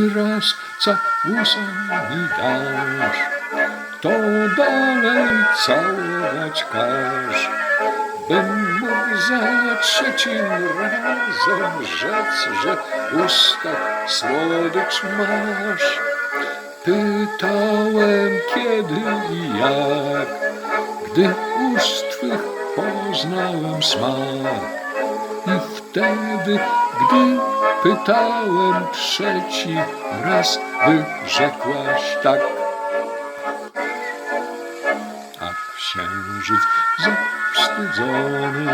raz całusami dasz, to dalej całować każ. Bym mógł za trzecim razem rzec, że w ustach słodycz masz. Pytałem kiedy i jak, gdy ust twych poznałem smak. I wtedy, gdy pytałem trzeci raz, wyrzekłaś tak. A księżyc zawstydzony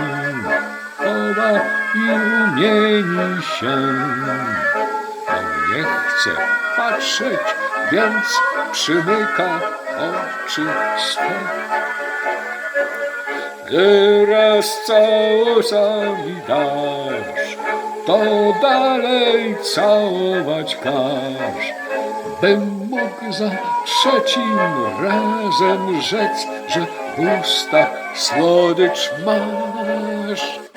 chowa i rumieni się. On nie chce patrzeć, więc przymyka oczy swe. Gdy raz całusami dasz, to dalej całować każ. Bym mógł za trzecim razem rzec, że w słodycz masz.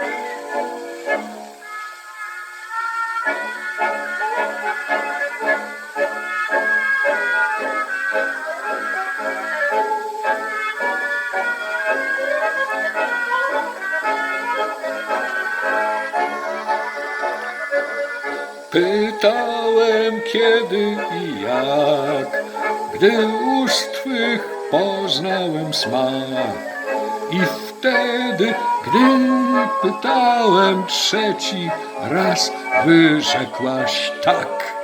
Pytałem kiedy i jak, gdy ust twych poznałem smak. I wtedy, gdy pytałem trzeci raz, wyrzekłaś tak.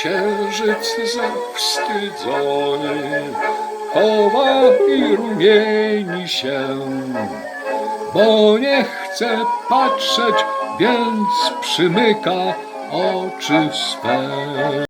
Księżyc zawstydzony chowa i rumieni się, bo nie chce patrzeć, więc przymyka oczy swe.